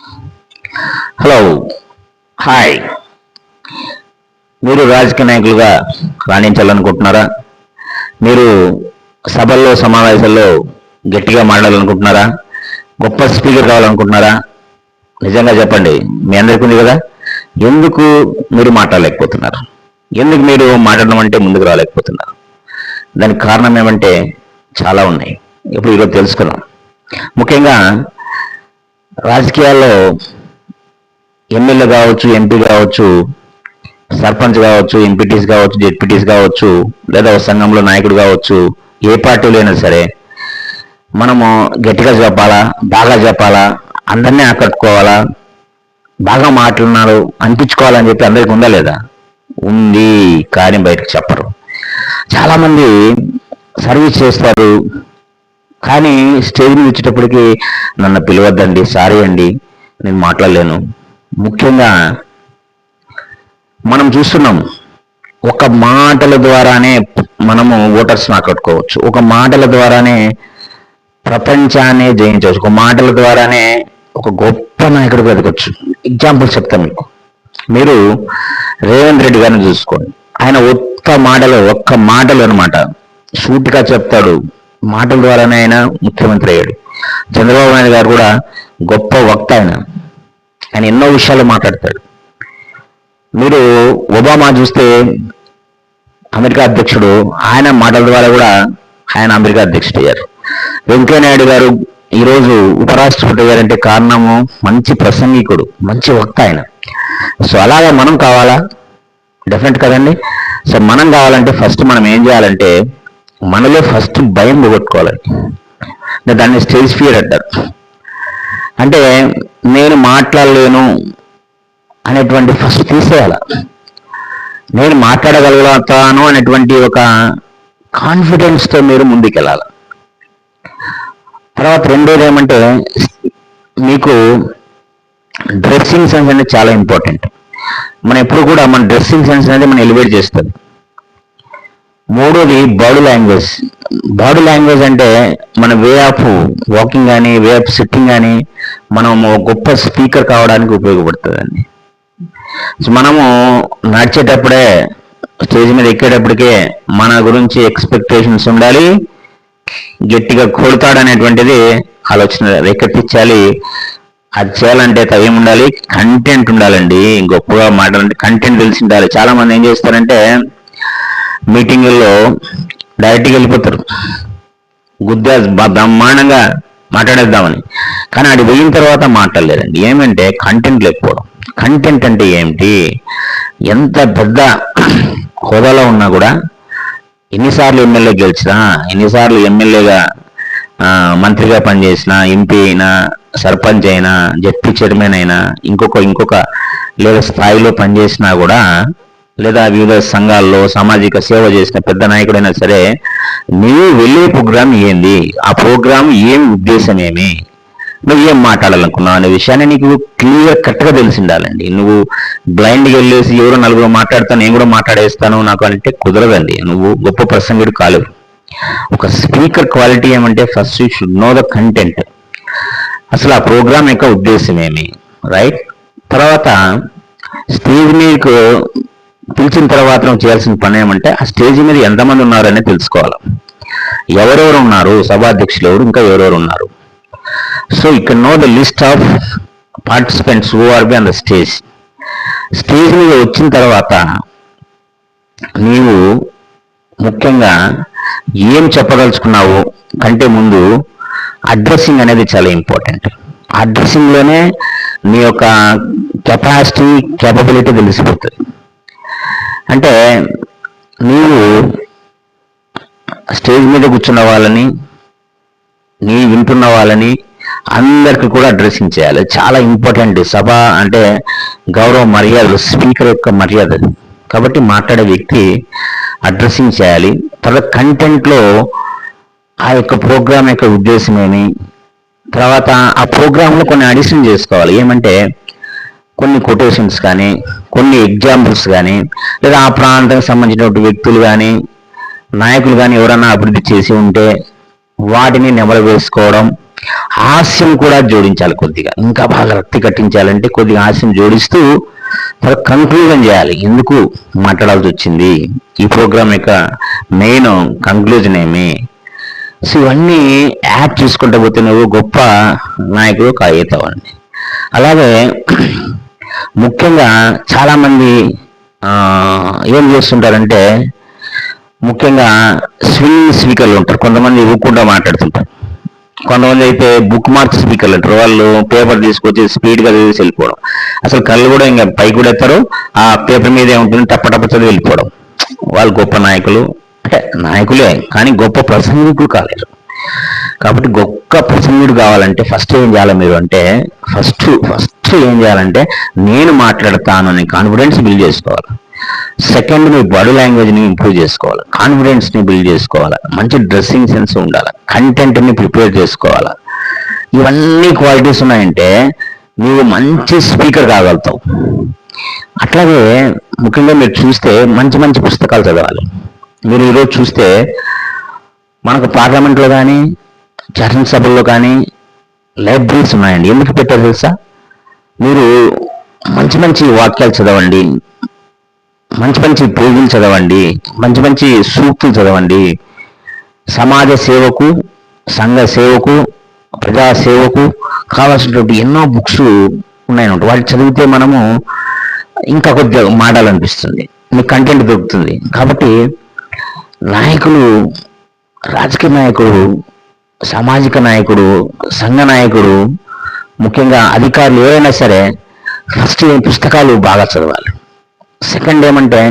Hello hi మీరు రాజకీయ నాయకులుగా రాణించాలనుకుంటున్నారా? మీరు సభల్లో సమావేశాల్లో గట్టిగా మాట్లాడాలనుకుంటున్నారా? గొప్ప స్పీకర్ కావాలనుకుంటున్నారా? నిజంగా చెప్పండి మీ అందరికీ ఉంది కదా? ఎందుకు మీరు మాట్లాడలేకపోతున్నారు? ఎందుకు మీరు మాట్లాడడం అంటే ముందుకు రాలేకపోతున్నారు? దానికి కారణం ఏమంటే చాలా ఉన్నాయి. ఇప్పుడు ఈరోజు తెలుసుకున్నాం ముఖ్యంగా రాజకీయాల్లో ఎమ్మెల్యే కావచ్చు ఎంపీ కావచ్చు సర్పంచ్ కావచ్చు ఎంపీటీస్ కావచ్చు జెడ్పీటీస్ కావచ్చు లేదా సంఘంలో నాయకుడు కావచ్చు ఏ పార్టీలో అయినా సరే మనము గట్టిగా చెప్పాలా బాగా చెప్పాలా అందరినీ ఆకట్టుకోవాలా బాగా మాట్లాడినారు అనిపించుకోవాలని చెప్పి అందరికి ఉందా లేదా? ఉంది కానీ బయటకు చెప్పరు. చాలామంది సర్వీస్ చేస్తారు కానీ స్టేజ్ మీద వచ్చేటప్పటికి నన్ను పిలవద్దండి సారీ అండి నేను మాట్లాడలేను. ముఖ్యంగా మనం చూస్తున్నాం ఒక మాటల ద్వారానే మనము ఓటర్స్ ఆకట్టుకోవచ్చు. ఒక మాటల ద్వారానే ప్రపంచాన్ని జయించవచ్చు. ఒక మాటల ద్వారానే ఒక గొప్ప నాయకుడు ఎదగొచ్చు ఎగ్జాంపుల్ చెప్తాను మీకు. మీరు రేవంత్ రెడ్డి గారిని చూసుకోండి. ఆయన ఒక్క మాటలో ఒక్క మాటలు అనమాట సూటిగా చెప్తాడు. మాటల ద్వారానే ఆయన ముఖ్యమంత్రి అయ్యాడు. చంద్రబాబు నాయుడు గారు కూడా గొప్ప వక్త ఆయన. ఆయన ఎన్నో విషయాలు మాట్లాడతాడు. మీరు ఒబామా చూస్తే అమెరికా అధ్యక్షుడు ఆయన మాటల ద్వారా కూడా ఆయన అమెరికా అధ్యక్షుడు అయ్యారు వెంకయ్యనాయుడు గారు ఈరోజు ఉపరాష్ట్రపతి గారంటే కారణము మంచి ప్రసంగికుడు మంచి వక్త ఆయన. సో అలాగా మనం కావాలా? డెఫినెట్ కదండి. సో మనం కావాలంటే ఫస్ట్ మనం ఏం చేయాలంటే మనలో ఫస్ట్ భయం పోగొట్టుకోవాలి. దాన్ని స్టేజ్ ఫియర్ అంటారు. అంటే నేను మాట్లాడలేను అనేటువంటి ఫస్ట్ తీసేయాల. నేను మాట్లాడగలుగుతాను అనేటువంటి ఒక కాన్ఫిడెన్స్తో మీరు ముందుకెళ్ళాలి. తర్వాత రెండోది ఏమంటే మీకు డ్రెస్సింగ్ సెన్స్ అనేది చాలా ఇంపార్టెంట్ మనం ఎప్పుడు కూడా మన డ్రెస్సింగ్ సెన్స్ అనేది మనం ఎలివేట్ చేస్తుంది మూడోది బాడీ లాంగ్వేజ్ బాడీ లాంగ్వేజ్ అంటే మన వే ఆఫ్ వాకింగ్ కానీ వే ఆఫ్ సిట్టింగ్ కానీ మనం గొప్ప స్పీకర్ కావడానికి ఉపయోగపడుతుందండి. సో మనము నడిచేటప్పుడే స్టేజ్ మీద ఎక్కేటప్పటికే మన గురించి ఎక్స్పెక్టేషన్స్ ఉండాలి గట్టిగా కొడతాడు అనేటువంటిది ఆలోచన రేకెత్తించాలి. అది చేయాలంటే ఏం ఉండాలి కంటెంట్ ఉండాలండి. గొప్పగా మాట్లాడాలంటే కంటెంట్ తెలిసి ఉండాలి. చాలా మంది ఏం చేస్తారంటే మీటింగుల్లో డైరెక్ట్గా వెళ్ళిపోతారు. గుద్దా బ్రహ్మాండంగా మాట్లాడేద్దామని. కానీ అది పోయిన తర్వాత మాట్లాడలేదండి. ఏమంటే కంటెంట్ లేకపోవడం. కంటెంట్ అంటే ఏమిటి? ఎంత పెద్ద హోదాలో ఉన్నా కూడా ఎన్నిసార్లు ఎమ్మెల్యే గెలిచినా ఎన్నిసార్లు ఎమ్మెల్యేగా మంత్రిగా పనిచేసినా ఎంపీ అయినా సర్పంచ్ అయినా జడ్పీ చైర్మన్ అయినా ఇంకొక ఇంకొక లేదా స్థాయిలో పనిచేసినా కూడా లేదా వివిధ సంఘాల్లో సామాజిక సేవ చేసిన పెద్ద నాయకుడైనా సరే నీవు వెళ్ళే ప్రోగ్రామ్ ఏంది? ఆ ప్రోగ్రామ్ ఏమి ఉద్దేశం ఏమి? నువ్వు ఏం మాట్లాడాలనుకున్నావు? అనే విషయాన్ని నీకు క్లియర్ కట్గా తెలిసి ఉండాలండి నువ్వు బ్లైండ్గా వెళ్ళేసి ఎవరో నలుగురు మాట్లాడతాను నేను కూడా మాట్లాడేస్తాను నాకు అంటే కుదరదండి. నువ్వు గొప్ప ప్రసంగుడు కాలేవు. ఒక స్పీకర్ క్వాలిటీ ఏమంటే first you should know the content. అసలు ఆ ప్రోగ్రామ్ యొక్క ఉద్దేశం ఏమి? రైట్? తర్వాత స్టేజ్ మీకు పిలిచిన తర్వాత నువ్వు చేయాల్సిన పని ఏమంటే ఆ స్టేజ్ మీద ఎంతమంది ఉన్నారని తెలుసుకోవాలి. ఎవరెవరు ఉన్నారు? సభాధ్యక్షులు ఎవరు? ఇంకా ఎవరెవరు ఉన్నారు? సో ఇక్కడ know the list of participants who are be on the stage stage మీద వచ్చిన తర్వాత నీవు ముఖ్యంగా ఏం చెప్పదలుచుకున్నావు కంటే ముందు అడ్రస్సింగ్ అనేది చాలా ఇంపార్టెంట్ అడ్రస్సింగ్లోనే నీ యొక్క కెపాసిటీ కేపబిలిటీ తెలిసిపోతుంది. అంటే నీవు స్టేజ్ మీద కూర్చున్న వాళ్ళని నీ వింటున్న వాళ్ళని అందరికి కూడా డ్రెస్సింగ్ చేయాలి. చాలా ఇంపార్టెంట్ సభ అంటే గౌరవ మర్యాదలు స్పీకర్ యొక్క మర్యాద. కాబట్టి మాట్లాడే వ్యక్తి అడ్రస్సింగ్ చేయాలి. తర్వాత కంటెంట్లో ఆ యొక్క ప్రోగ్రామ్ యొక్క ఉద్దేశం ఏమి? తర్వాత ఆ ప్రోగ్రాంలో కొన్ని అడిషన్ చేసుకోవాలి. ఏమంటే కొన్ని కొటేషన్స్ కానీ కొన్ని ఎగ్జాంపుల్స్ కానీ లేదా ఆ ప్రాంతానికి సంబంధించినటువంటి వ్యక్తులు కానీ నాయకులు కానీ ఎవరైనా అభివృద్ధి చేసి ఉంటే వాటిని నెమలు వేసుకోవడం హాస్యం కూడా జోడించాలి కొద్దిగా. ఇంకా బాగా రక్తి కట్టించాలంటే కొద్దిగా హాస్యం జోడిస్తూ తర్వాత కంక్లూజన్ చేయాలి. ఎందుకు మాట్లాడాల్సి వచ్చింది? ఈ ప్రోగ్రామ్ యొక్క మెయిన్ కంక్లూజన్ ఏమి? సో ఇవన్నీ యాడ్ చేసుకుంటూ పోతే నువ్వు గొప్ప నాయకుడు కాగేతావండి అలాగే ముఖ్యంగా చాలామంది ఆ, ఏం చేస్తుంటారంటే ముఖ్యంగా స్వింగ్ స్పీకర్లు ఉంటారు. కొంతమంది ఊక్కుంటా మాట్లాడుతుంటారు. కొంతమంది అయితే బుక్ మార్క్ స్పీకర్లు అంటారు వాళ్ళు పేపర్ తీసుకొచ్చి స్పీడ్గా చదివేసి వెళ్ళిపోవడం. అసలు కళ్ళు కూడా ఇంకా పైకి కూడా ఎత్తారు. ఆ పేపర్ మీద ఏముంటుంది? టప్పటప్ప చదివి వెళ్ళిపోవడం. వాళ్ళు గొప్ప నాయకులు. అంటే నాయకులే కానీ గొప్ప ప్రసంగికులు కాలేరు. కాబట్టి గొప్ప ప్రసంగుడు కావాలంటే ఫస్ట్ ఏం చేయాలి మీరు అంటే ఫస్ట్ ఫస్ట్ ఏం చేయాలంటే నేను మాట్లాడతాను అనే కాన్ఫిడెన్స్ బిల్డ్ చేసుకోవాలి. సెకండ్ మీ బాడీ లాంగ్వేజ్ని ఇంప్రూవ్ చేసుకోవాలి. కాన్ఫిడెన్స్ని బిల్డ్ చేసుకోవాలి. మంచి డ్రెస్సింగ్ సెన్స్ ఉండాలి. కంటెంట్ని ప్రిపేర్ చేసుకోవాలి. ఇవన్నీ క్వాలిటీస్ ఉన్నాయంటే నువ్వు మంచి స్పీకర్ కాగలుగుతావు. అట్లాగే ముఖ్యంగా మీరు చూస్తే మంచి మంచి పుస్తకాలు చదవాలి. మీరు ఈరోజు చూస్తే మనకు పార్లమెంట్లో కానీ శాసనసభల్లో కానీ లైబ్రరీస్ ఉన్నాయండి. ఎందుకు పెట్టారు తెలుసా? మీరు మంచి మంచి వాక్యాలు చదవండి. మంచి మంచి పేజీలు చదవండి. మంచి మంచి సూక్తులు చదవండి. సమాజ సేవకు సంఘ సేవకు ప్రజా సేవకు కావాల్సినటువంటి ఎన్నో బుక్స్ ఉన్నాయన్నమాట. వాటి చదివితే మనము ఇంకా కొద్దిగా మాడాలనిపిస్తుంది మీకు కంటెంట్ దొరుకుతుంది. కాబట్టి నాయకులు రాజకీయ నాయకుడు సామాజిక నాయకుడు సంఘ నాయకుడు ముఖ్యంగా అధికారులు ఏవైనా సరే ఫస్ట్ పుస్తకాలు బాగా చదవాలి. సెకండ్ ఏమంటే